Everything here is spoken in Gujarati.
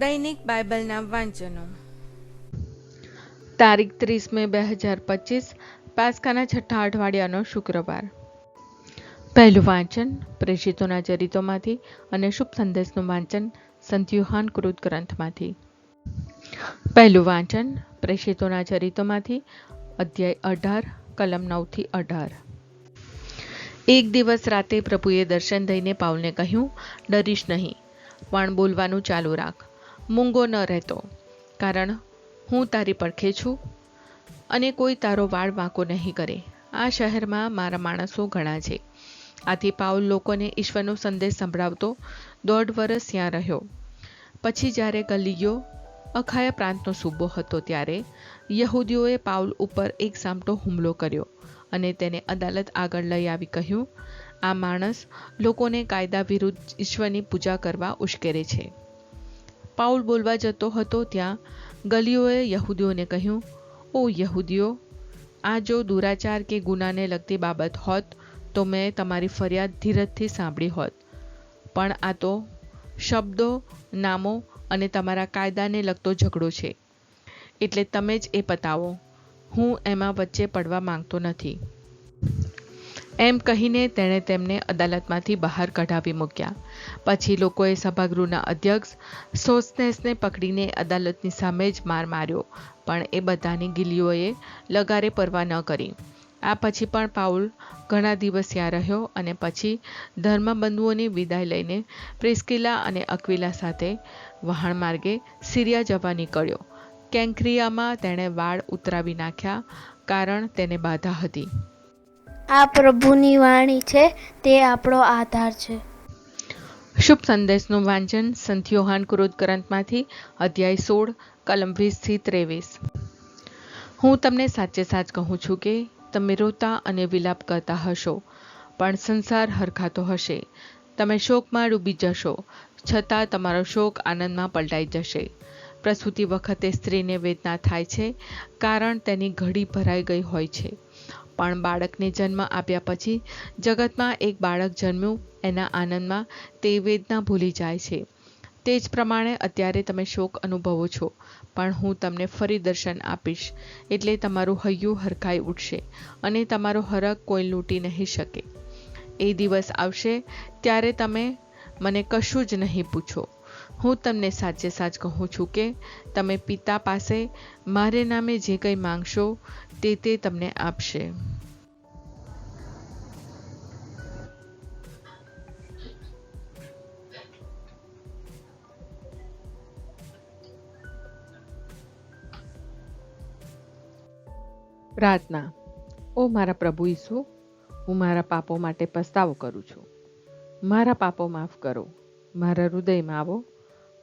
દૈનિક બાઇબલના વાંચનો. તારીખ ત્રીસ મે બે હજાર પચીસ, પાસકાના છઠ્ઠા અઠવાડિયાનો શુક્રવાર. પહેલું વાંચન પ્રેષિતોના ચરિતોમાંથી અને શુભ સંદેશનું વાંચન સંતયુહાન કૃત ગ્રંથમાંથી. પહેલું વાંચન પ્રેષિતોના ચરિતોમાંથી અધ્યાય અઢાર, કલમ નવથી અઢાર. એક દિવસ રાતે પ્રભુએ દર્શન દઈને પાઉલને કહ્યું, ડરીશ નહીં પણ બોલવાનું ચાલુ રાખ. મૂંગો ન રહેતો, કારણ હું તારી પડખે છું અને કોઈ તારો વાળ વાંકો નહીં કરે. આ શહેરમાં મારા માણસો ઘણા છે. આથી પાઉલ લોકોને ઈશ્વરનો સંદેશ સંભળાવતો દોઢ વર્ષ ત્યાં રહ્યો. પછી જ્યારે ગલીયો અખાયા પ્રાંતનો સૂબો હતો ત્યારે યહૂદીઓએ પાઉલ ઉપર એક સામટો હુમલો કર્યો અને તેને અદાલત આગળ લઈ આવી કહ્યું, આ માણસ લોકોને કાયદા વિરુદ્ધ ઈશ્વરની પૂજા કરવા ઉશ્કેરે છે. પાઉલ બોલવા જતો હતો ત્યાં, ગલીઓએ યહૂદીઓને કહ્યું, ઓ યહૂદીઓ, આ જો દુરાચાર કે ગુનાને લગતી બાબત હોત, તો મેં તમારી ફરિયાદ ધીરજથી સાંભળી હોત. પણ આ તો શબ્દો, નામો અને તમારા કાયદાને લગતો ઝઘડો છે. એટલે તમે જ એ પતાવો. હું એમાં વચ્ચે પડવા માંગતો નથી. એમ કહીને તેણે તેમને અદાલતમાંથી બહાર કઢાવી મૂક્યા. પછી લોકોએ સભાગૃહના અધ્યક્ષ સોસનેસને પકડીને અદાલતની સામે જ માર માર્યો, પણ એ બધાની ગિલીઓએ લગારે પરવા ન કરી. આ પછી પણ પાઉલ ઘણા દિવસ ત્યાં રહ્યો અને પછી ધર્મબંધુઓની વિદાય લઈને પ્રિસ્કિલા અને અક્વિલા સાથે વહાણ માર્ગે સિરિયા જવા નીકળ્યો. કેન્ક્રિયામાં તેણે વાળ ઉતરાવી નાખ્યા, કારણ તેને બાધા હતી. આ પ્રભુની વાણી છે, તે આપણો આધાર છે. શુભ સંદેશનું વાંચન સંત યોહાન ક્રોધ ગ્રંથમાંથી અધ્યાય સોળ કલમ વીસથી ત્રેવીસ. હું તમને સાચે સાચ કહું છું કે, તમે રોતા અને વિલાપ કરતા હશો, પણ સંસાર હરખાતો હશે. તમે શોકમાં ડૂબી જશો, છતાં તમારો શોક આનંદમાં પલટાઈ જશે. પ્રસૂતિ વખતે સ્ત્રીને વેદના થાય છે, કારણ તેની ઘડી ભરાઈ ગઈ હોય છે. પણ બાળકને જન્મ આપ્યા પછી જગતમાં એક બાળક જન્મ્યું, એના આનંદમાં તે વેદના ભૂલી જાય છે. તે જ પ્રમાણે અત્યારે તમે શોક અનુભવો છો, પણ હું તમને ફરી દર્શન આપીશ, એટલે તમારું હૈયું હરખાઈ ઉઠશે અને તમારો હરક કોઈ લૂંટી નહીં શકે. એ દિવસ આવશે ત્યારે તમે મને કશું જ નહીં પૂછો. હું તમને સાચે સાચ કહું છું કે તમે પિતા પાસે મારે નામે જે કંઈ માંગશો તે તે તમને આપશે. પ્રાર્થના, ઓ મારા પ્રભુ ઈસુ, હું મારા પાપો માટે પસ્તાવો કરું છું. મારા પાપો માફ કરો, મારા હૃદયમાં આવો